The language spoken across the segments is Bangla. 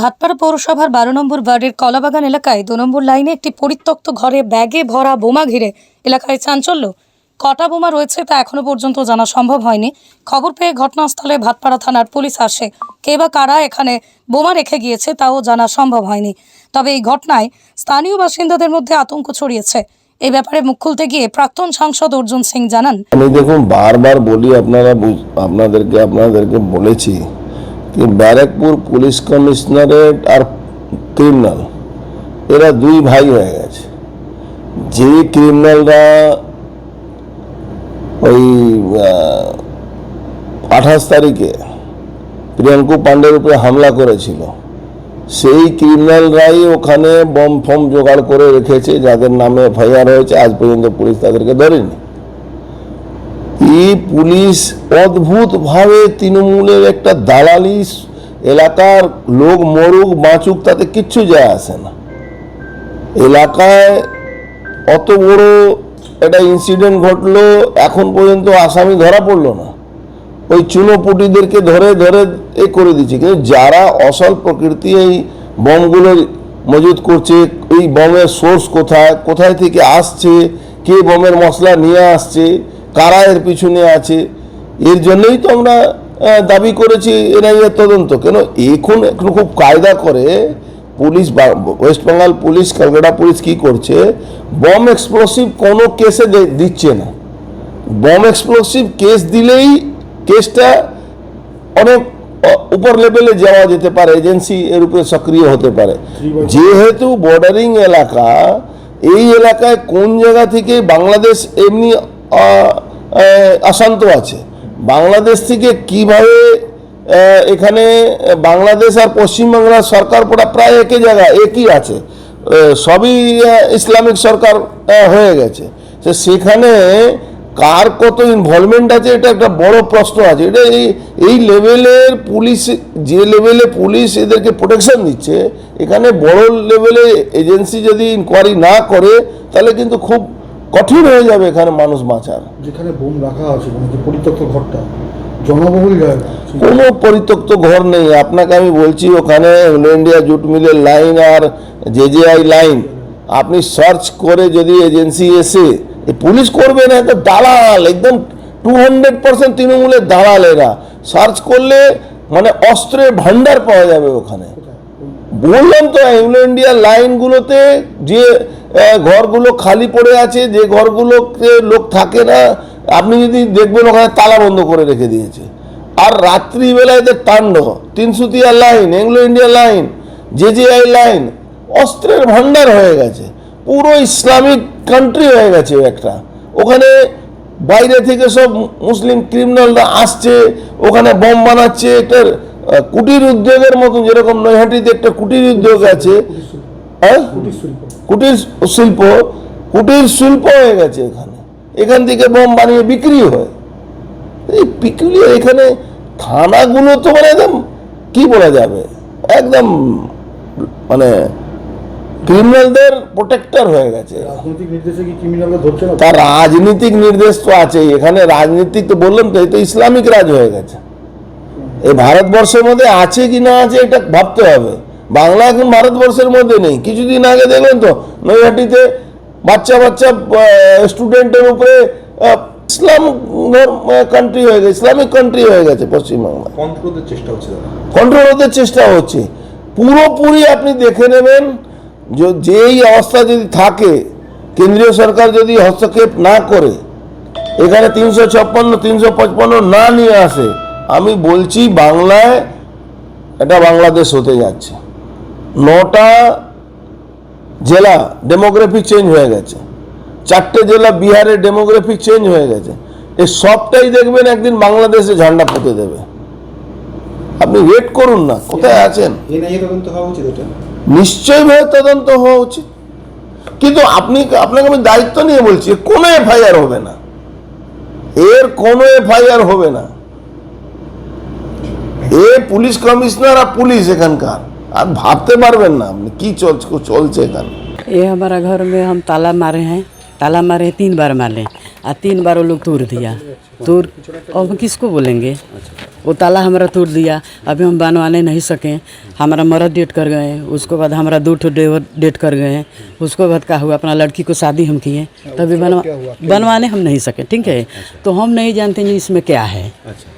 ভাটপাড়া পৌরসভার বারো নম্বর ওয়ার্ডের কলাবাগান এলাকায় দু নম্বর লাইনে একটি পরিত্যক্ত ঘরে ব্যাগে ভরা বোমা ঘিরে এলাকায় চাঞ্চল্য। কটা বোমা রয়েছে তা এখনও পর্যন্ত জানা সম্ভব হয়নি। খবর পেয়ে ঘটনাস্থলে ভাতপাড়া থানার পুলিশ আসে। কে বা কারা এখানে বোমা রেখে গিয়েছে তাও জানা সম্ভব হয়নি। তবে এই ঘটনায় স্থানীয় বাসিন্দাদের মধ্যে আতঙ্ক ছড়িয়েছে। এই ব্যাপারে মুখ খুলতে গিয়ে প্রাক্তন সাংসদ অর্জুন সিং জানান আমি দেখুন, বারবার বলি আপনারা আপনাদেরকে আপনাদেরকে বলেছি। ব্যারাকপুর পুলিশ কমিশনারেট আর ক্রিমিনাল, এরা দুই ভাই হয়ে গেছে। যে ক্রিমিনালরা ওই আঠাশ তারিখে প্রিয়াঙ্কু পাণ্ডের উপরে হামলা করেছিল, সেই ক্রিমিনালরাই ওখানে বম ফম জোগাড় করে রেখেছে, যাদের নামে এফআইআর হয়েছে, আজ পর্যন্ত পুলিশ তাদেরকে ধরেনি। এই পুলিশ অদ্ভুতভাবে তৃণমূলের একটা দালালি এলাকার লোক মরুক বাঁচুক তাতে কিচ্ছু যায় আসে না। এলাকায় অত বড় একটা ইনসিডেন্ট ঘটলো, এখন পর্যন্ত আসামি ধরা পড়ল না। ওই চুনোপুটিদেরকে ধরে ধরে এ করে দিচ্ছে। কিন্তু যারা অসল প্রকৃতি এই বমগুলো মজুদ করছে, এই বমের সোর্স কোথায় কোথায় থেকে আসছে, কে বমের মশলা নিয়ে আসছে কারা এর পিছনে আছে? এর জন্যই তো আমরা দাবি করেছি এনআইএর তদন্ত। কেন? এখন এখন খুব কায়দা করে পুলিশ বা- West Bengal police Kolkata police কি করছে? বম এক্সপ্লোসিভ কোনো কেসে দিচ্ছে না। বম এক্সপ্লোসিভ কেস দিলেই কেসটা অনেক উপর লেভেলে যাওয়া যেতে পারে এজেন্সি এর উপরে সক্রিয় হতে পারে। যেহেতু বর্ডারিং এলাকা এই এলাকায় কোন জায়গা থেকে বাংলাদেশ এমনি অশান্ত আছে। বাংলাদেশ থেকে কীভাবে এখানে বাংলাদেশ আর পশ্চিমবাংলার সরকার পড়া প্রায় একই জায়গা একই আছে। সবই ইসলামিক সরকার হয়ে গেছে। তো সেখানে কার কত ইনভলভমেন্ট আছে, এটা একটা বড় প্রশ্ন আছে। এটা এই এই লেভেলের পুলিশ যে লেভেলে পুলিশ এদেরকে প্রোটেকশন দিচ্ছে, এখানে বড় লেভেলে এজেন্সি যদি ইনকোয়ারি না করে, তাহলে কিন্তু খুব কঠিন হয়ে যাবে এখানে মানুষ বাঁচার। যেখানে বোম রাখা আছে মানে যে পরিত্যক্ত ঘরটা জনবহুল জায়গা। কোনো পরিত্যক্ত ঘর নেই। আপনাকে আমি বলছি ওখানে অল ইন্ডিয়া জুট মিলের লাইন আর জেজেআই লাইন। আপনি সার্চ করে যদি এজেন্সি এসে পুলিশ করবে না তো দালাল একদম টু হান্ড্রেড পার্সেন্ট তৃণমূলের দালাল এরা। সার্চ করলে মানে অস্ত্রের ভান্ডার পাওয়া যাবে ওখানে। বললাম তো এগুলো ইন্ডিয়া লাইনগুলোতে যে ঘরগুলো খালি পড়ে আছে যে ঘরগুলোতে লোক থাকে না আপনি যদি দেখবেন ওখানে তালা বন্ধ করে রেখে দিয়েছে। আর রাত্রিবেলায় এদের তাণ্ড তিনসুতিয়া লাইন এগুলো India line J J I line অস্ত্রের ভান্ডার হয়ে গেছে। পুরো ইসলামিক কান্ট্রি হয়ে গেছে একটা। ওখানে বাইরে থেকে সব মুসলিম ক্রিমিনালরা আসছে ওখানে বম বানাচ্ছে আহ, কুটির উদ্যোগের মতন যেরকম নৈহাটিতে একটা কুটির উদ্যোগ আছে হ্যাঁ? কুটির শিল্প। কুটির শিল্প হয়ে গেছে এখানে। এখান থেকে বোম বানিয়ে বিক্রি হয়। এই বিক্রি এখানে থানাগুলো তো মানে একদম কি বলা যাবে? একদম মানে ক্রিমিনালদের প্রোটেক্টর হয়ে গেছে। তার রাজনীতিক নির্দেশ তো আছেই। এখানে রাজনীতিক তো বললাম তো এই তো ইসলামিক রাজ হয়ে গেছে। এই ভারতবর্ষের মধ্যে আছে কি না আছে এটা ভাবতে হবে। বাংলা এখন ভারতবর্ষের মধ্যে নেই। কিছুদিন আগে দেখলেন তো নৈহাটিতে বাচ্চা বাচ্চা স্টুডেন্টের উপরে ইসলাম কান্ট্রি হয়ে গেছে ইসলামিক কান্ট্রি হয়ে গেছে পশ্চিমবাংলা কন্ট্রোলের চেষ্টা হচ্ছে কন্ট্রোল হতে চেষ্টা হচ্ছে। পুরোপুরি আপনি দেখে নেবেন যে- যেই অবস্থা যদি থাকে কেন্দ্রীয় সরকার যদি হস্তক্ষেপ না করে এখানে তিনশো ছাপ্পান্ন তিনশো পঁচপান্ন না নিয়ে আসে আমি বলছি বাংলায় এটা বাংলাদেশ হতে যাচ্ছে। নটা জেলা ডেমোগ্রাফিক চেঞ্জ হয়ে গেছে। চারটে জেলা বিহারের ডেমোগ্রাফিক চেঞ্জ হয়ে গেছে। এই সবটাই দেখবেন একদিন বাংলাদেশে ঝান্ডা পুঁতে দেবে। আপনি ওয়েট করুন না কোথায় আছেন? নিশ্চয়ভাবে তদন্ত হওয়া উচিত কিন্তু আপনি আপনাকে আমি দায়িত্ব নিয়ে বলছি কোনো এফআইআর হবে না। এর কোনো এফআইআর হবে না। এ পুলিশ কমিশনার আর পুলিশ এখানকার। আর ভাবতে পারবেন না আপনি কি চলছে চলছে এখানে ये हमारा घर में हम ताला मारे हैं ताला मारे तीन बार मारे आ तीन बार वो लोग तोड़ दिया तोड़ अब हम किसको बोलेंगे वो ताला हमारा तोड़ दिया अभी हम बनवाने नहीं सके हमारा मरद डेट कर गए उसके बाद हमारा दो ठो डेवर डेट कर गए उसके बाद क्या हुआ अपना लड़की को शादी हम किए तभी बनवा बनवाने हम नहीं सके ठीक है तो हम नहीं जानते जी इसमें क्या है अच्छा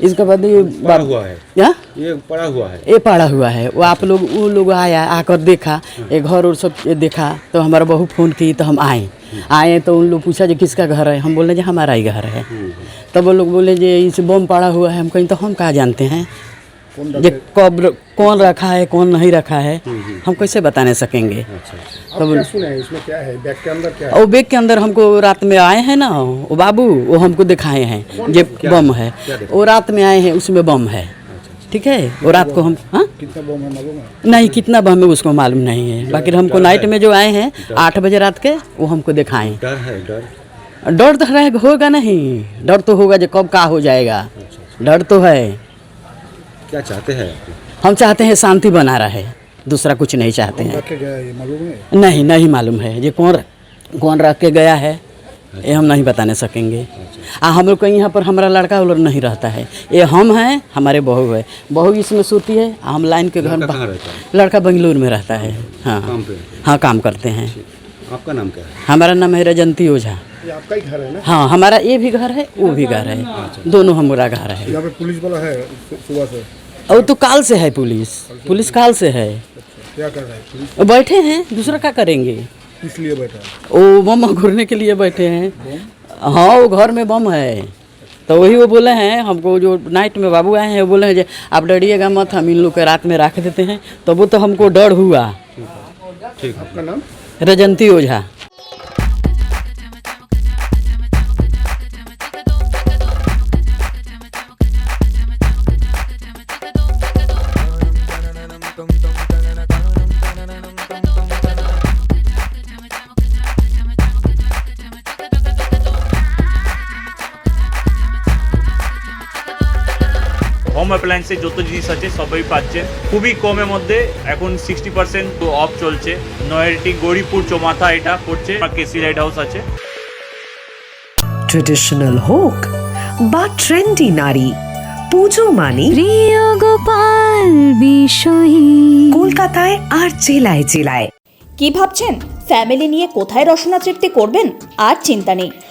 इसके बाद ये पड़ा हुआ है। या? ये पड़ा हुआ है। ये पड़ा हुआ है। वो आप लोग वो लोग आया आकर देखा। ये घर और सब ये देखा तो हमारा बहू फ़ोन की तो हम आए। आए तो उन लोग पूछा जो किसका घर है? हम बोले जो हमारा ही घर है। तब वो लोग बोले जो इसे बम पड़ा हुआ है हम कहीं तो हम कहाँ जानते हैं? जे कब कौन रखा है कौन नहीं रखा है हम कैसे बताने सकेंगे? अब क्या सुना है इसमें क्या है? बैग के अंदर क्या है? और बैग के अंदर हमको रात में आए हैं ना वो बाबू वो हमको दिखाए हैं ये बम है। वो रात में आए हैं उसमें बम है। ठीक है? वो रात को हम हाँ? कितना बम है मालूम है? नहीं कितना बम है उसको मालूम नहीं है। बाकी हमको नाइट में जो आए हैं आठ बजे रात के वो हमको दिखाएँ। डर है डर। डर तो होगा नहीं। डर तो होगा जो कब का हो जाएगा। डर तो है। क्या चाहते हैं हम चाहते हैं शांति बना रहे। दूसरा कुछ नहीं चाहते हैं। रखे गया ये मालूम है? नहीं नहीं मालूम है। ये कौन कौन रख के गया है? ये हम नहीं बताने सकेंगे। आ हम लोग कहीं यहाँ पर हमारा लड़का उलड़ नहीं रहता है। ये हम हैं हमारे बहू है। बहू इसमें सोती है हम लाइन के घर लड़का बेंगलुरु में रहता है। हाँ। हाँ काम करते हैं। आपका नाम क्या है? हमारा नाम है रजंती ओझा। ये आपका ही घर है ना? हाँ हमारा ये भी घर है वो भी घर है। दोनों हमारा घर है। यहाँ पे पुलिस वाला है सुबह से? और तो काल से है पुलिस। पुलिस काल से है। क्या कर रहा है बैठे हैं दूसरा क्या करेंगे? किस लिए बैठा है? वो बम घूरने के लिए बैठे हैं। हाँ वो घर में बम है। तो वही वो बोले हैं हमको जो नाइट में बाबू आए हैं वो बोले हैं आप डरिएगा मत हम इन लोग के रात में रख देते हैं। तो वो तो हमको डर हुआ। ठीक है। आपका नाम? रजंती ओझा। হোম অ্যাপ্লায়েন্সের যত জিনিস আছে সবই পাচ্ছেন খুবই কমের মধ্যে এখন সিক্সটি পার্সেন্ট অফ চলছে। নয়ারটি গৌরীপুর চৌমাথা এটা পড়ছে কেসি লাইট হাউস আছে। ট্রেডিশনাল হোক বা ট্রেন্ডি নারী পুজো মানে প্রিয় গোপাল বিষয়ী। কলকাতায় আর জেলায় জেলায়। কি ভাবছেন? ফ্যামিলি নিয়ে কোথায় রসনা তৃপ্তি করবেন? আর চিন্তা নেই।